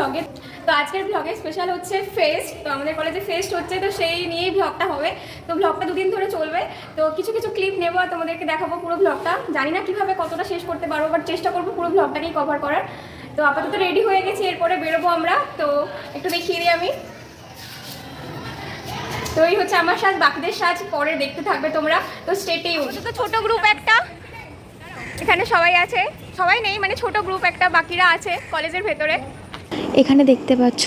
ব্লগে তো আজকের ব্লগে স্পেশাল হচ্ছে ফেস্ট তো আমাদের কলেজে ফেস্ট হচ্ছে তো সেই নিয়েই ব্লগটা হবে। তো ব্লগটা দুদিন ধরে চলবে তো কিছু কিছু ক্লিপ নেব আর তোমাদেরকে দেখাবো পুরো ব্লগটা জানি না কীভাবে কতটা শেষ করতে পারব বাট চেষ্টা করব পুরো ব্লগটাকেই কভার করার। তো আপাতত রেডি হয়ে গেছি এরপরে বেরোবো আমরা। তো একটু দেখিয়ে দিই আমি। তো এই হচ্ছে আমার সাজ বাকিদের সাজ পরে দেখতে থাকবে তোমরা। তো স্টেটেই তো ছোট গ্রুপ একটা। এখানে সবাই আছে। সবাই নেই মানে ছোট গ্রুপ একটা বাকিরা আছে কলেজের ভেতরে। এখানে দেখতে পাচ্ছ,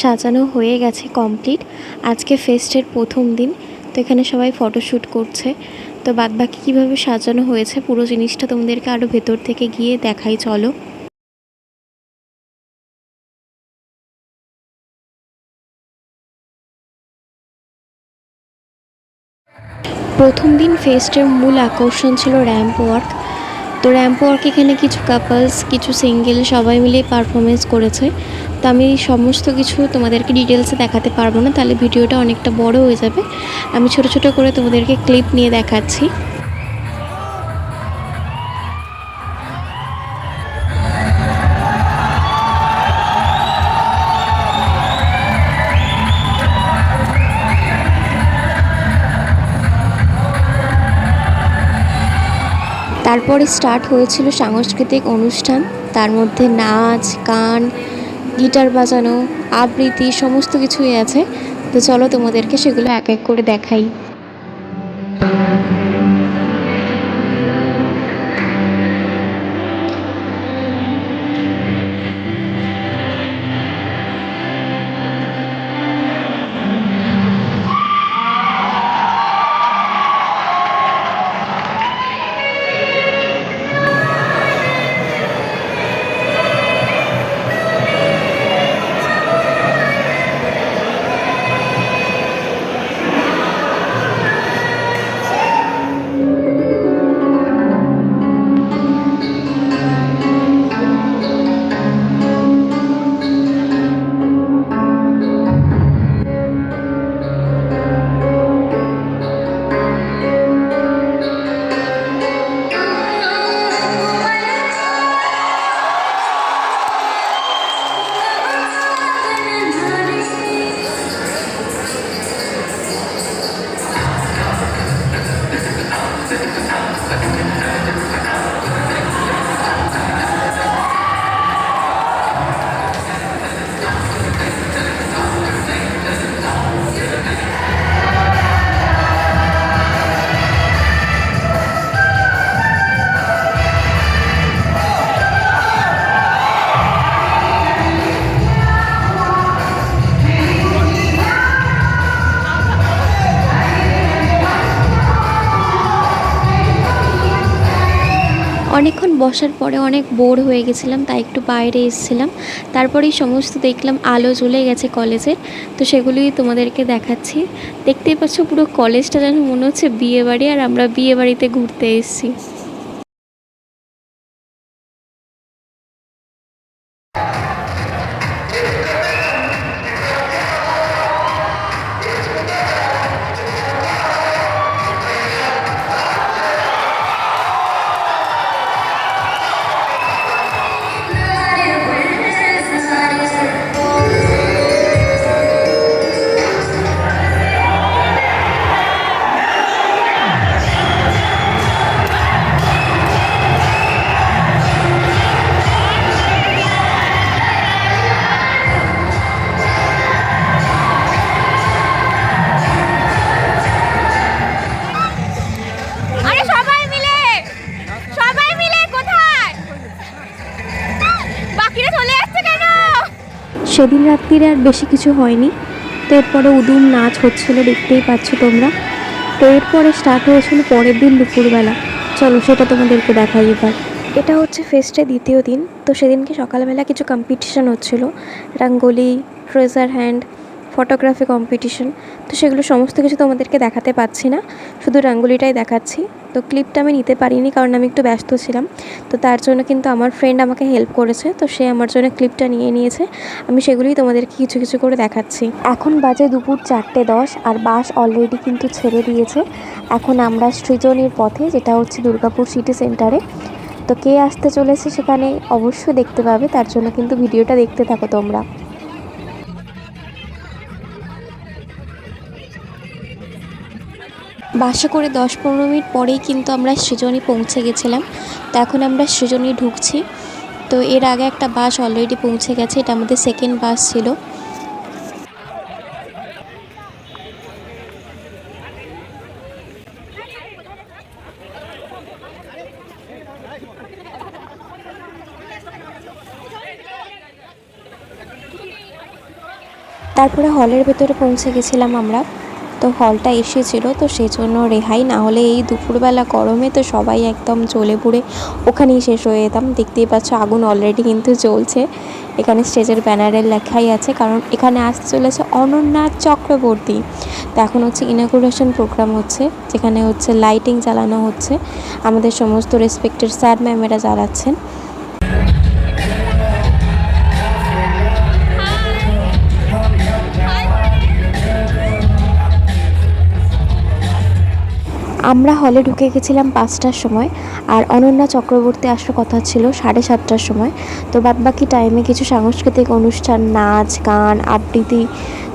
সাজানো হয়ে গেছে কমপ্লিট আজকে ফেস্টের প্রথম দিন, তো এখানে সবাই ফটোশ্যুট করছে। তো বাদবাকি কীভাবে সাজানো হয়েছে, পুরো জিনিসটা তোমাদেরকে আরও ভেতর থেকে গিয়ে দেখাই, চলো। প্রথম দিন ফেস্টের মূল আকর্ষণ ছিল র্যাম্প ওয়ার্ক তো র্যাম্প ওয়ার্ক এখানে কিছু কাপলস কিছু সিঙ্গেল সবাই মিলে পারফরমেন্স করেছে। তো আমি সমস্ত কিছু তোমাদেরকে ডিটেলসে দেখাতে পারব না, তাহলে ভিডিওটা অনেকটা বড় হয়ে যাবে। আমি ছোট ছোট করে তোমাদেরকে ক্লিপ নিয়ে দেখাচ্ছি। তারপরে স্টার্ট হয়েছিল সাংস্কৃতিক অনুষ্ঠান। তার মধ্যে নাচ, গান, গিটার বাজানো, আবৃত্তি, সমস্ত কিছুই আছে। তো চলো তোমাদেরকে সেগুলো এক এক করে দেখাই। বসার পরে অনেক বোর হয়ে গেছিলাম, তাই একটু বাইরে এসেছিলাম। তারপরেই সমস্ত দেখলাম আলো জ্বলে গেছে কলেজের তো সেগুলোই তোমাদেরকে দেখাচ্ছি। দেখতেই পাচ্ছ পুরো কলেজটা যেন মনে হচ্ছে বিয়েবাড়ি, আর আমরা বিয়েবাড়িতে ঘুরতে এসেছি। সেদিন রাত্রিরে আর বেশি কিছু হয়নি। তো এরপরে উদুম নাচ হচ্ছিল, দেখতেই পাচ্ছ তোমরা। তো এরপরে স্টার্ট হয়েছিল পরের দিন দুপুরবেলা। চলো সেটা তোমাদেরকে দেখাই এবার। এটা হচ্ছে ফেস্টের দ্বিতীয় দিন। তো সেদিনকে সকালবেলা কিছু কম্পিটিশান হচ্ছিল। Rangoli treasure hunt photography competition তো সেগুলো সমস্ত কিছু তোমাদেরকে দেখাতে পাচ্ছি না, শুধু রাঙ্গোলিটাই দেখাচ্ছি। তো ক্লিপটা আমি নিতে পারিনি কারণ আমি একটু ব্যস্ত ছিলাম, তো তার জন্য কিন্তু আমার ফ্রেন্ড আমাকে হেল্প করেছে, তো সে আমার জন্য ক্লিপটা নিয়ে নিয়েছে। আমি সেগুলোই তোমাদেরকে কিছু কিছু করে দেখাচ্ছি। এখন বাজে দুপুর চারটে দশ আর বাস অলরেডি কিন্তু ছেড়ে দিয়েছে। এখন আমরা সৃজনীর পথে, যেটা হচ্ছে দুর্গাপুর সিটি সেন্টারে তো কে আসতে চলেছে সেখানে অবশ্যই দেখতে পাবে, তার জন্য কিন্তু ভিডিওটা দেখতে থাকো তোমরা। বাসে করে দশ পনেরো মিনিট পরেই কিন্তু আমরা সৃজনী পৌঁছে গেছিলাম। তো এখন আমরা সৃজনী ঢুকছি। তো এর আগে একটা বাস অলরেডি পৌঁছে গেছে, এটা আমাদের সেকেন্ড বাস ছিল। তারপরে হলের ভেতরে পৌঁছে গেছিলাম আমরা। তো হলটা এসেছিল তো সেই জন্য রেহাই। না হলে এই দুপুরবেলা গরমে তো সবাই একদম জ্বলে পুড়ে ওখানেই শেষ হয়ে যেতাম। দেখতেই পাচ্ছ আগুন অলরেডি কিন্তু জ্বলছে। এখানে স্টেজের ব্যানারের লেখাই আছে, কারণ এখানে আসতে চলেছে অনন্যা চক্রবর্তী। তো এখন হচ্ছে ইনাগুরেশন প্রোগ্রাম হচ্ছে, যেখানে হচ্ছে লাইটিং জ্বালানো হচ্ছে। আমাদের সমস্ত রেসপেক্টেড স্যার ম্যামেরা জ্বালাচ্ছেন। আমরা হলে ঢুকে গেছিলাম পাঁচটার সময় আর অনন্যা চক্রবর্তী আসার কথা ছিল সাড়ে সাতটার সময়। তো বাদ বাকি টাইমে কিছু সাংস্কৃতিক অনুষ্ঠান, নাচ, গান, আবৃত্তি।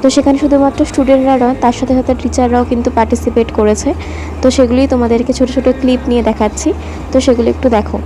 তো সেখানে শুধুমাত্র স্টুডেন্টরা নয়, তার সাথে সাথে টিচাররাও কিন্তু পার্টিসিপেট করেছে। তো সেগুলি তোমাদেরকে ছোটো ছোটো ক্লিপ নিয়ে দেখাচ্ছি। তো সেগুলো একটু দেখো।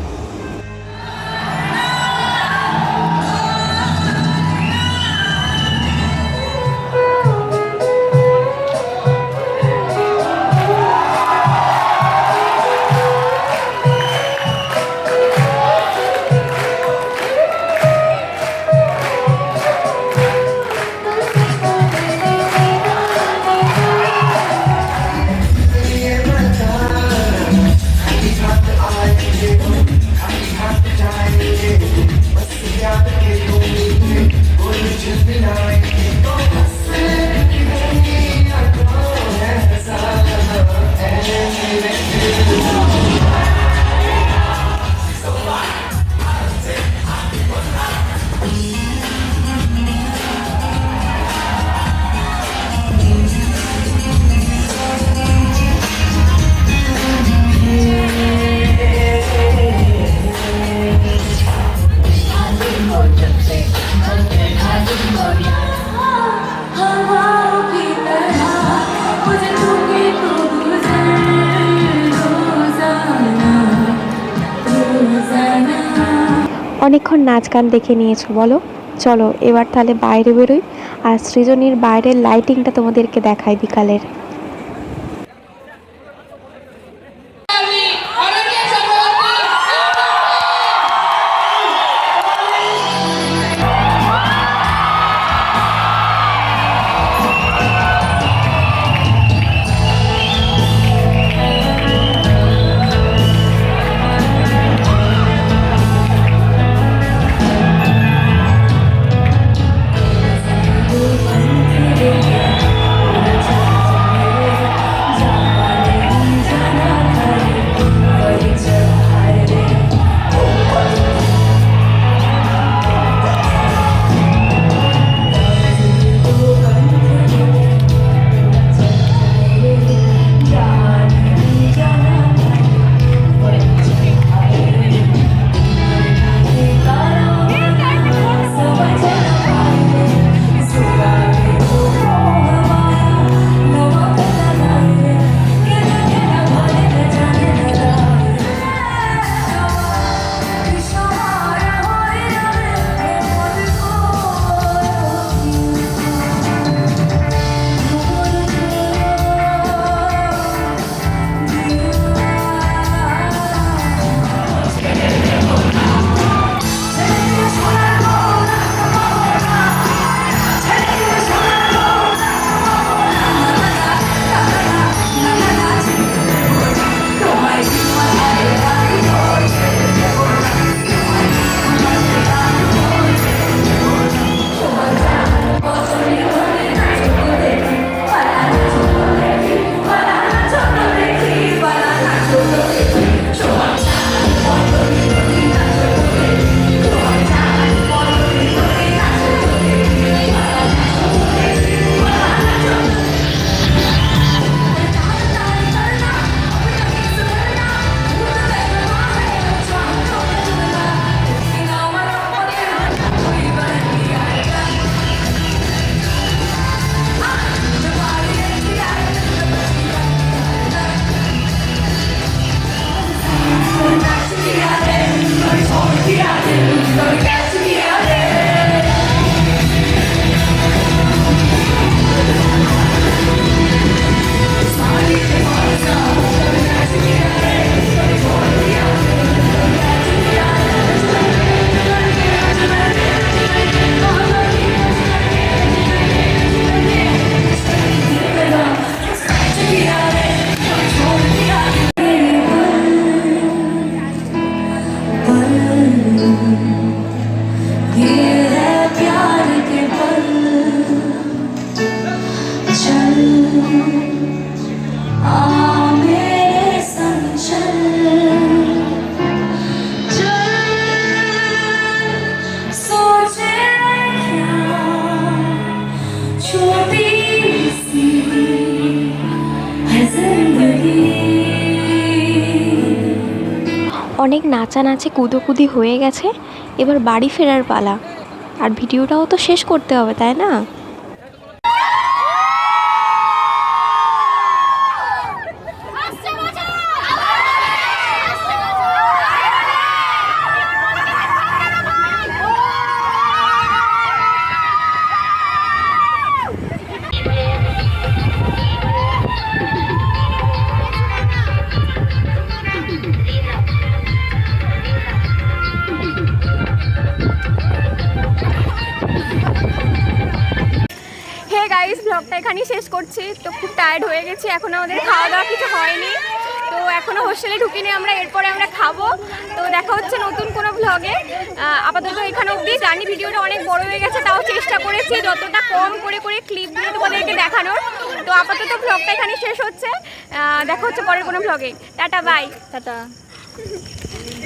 অনেকক্ষণ নাচ গান দেখে নিয়েছো, বলো। চলো, এবার তাহলে বাইরে বেরোই। আর সৃজনীর বাইরের লাইটিংটা তোমাদেরকে দেখাই বিকালের। অনেক নাচানাচি কুদোকুদি হয়ে গেছে, এবার বাড়ি ফেরার পালা। আর ভিডিওটাও তো শেষ করতে হবে, তাই না? হে গাইস ব্লগটা এখানেই শেষ করছি। তো খুব টায়ার্ড হয়ে গেছি। এখন আমাদের খাওয়া দাওয়া কিছু হয়নি। তো এখনও হোস্টেলে ঢুকিনি আমরা, এরপরে আমরা খাব। তো দেখা হচ্ছে নতুন কোনো ব্লগে আপাতত এখানে অবধি। জানি ভিডিওটা অনেক বড় হয়ে গেছে, তাও চেষ্টা করেছি যতটা কম করে করে ক্লিপগুলো তোমাদেরকে দেখানোর। তো আপাতত ব্লগটা এখানে শেষ হচ্ছে। দেখা হচ্ছে পরের কোনো ব্লগে টাটা বাই টাটা।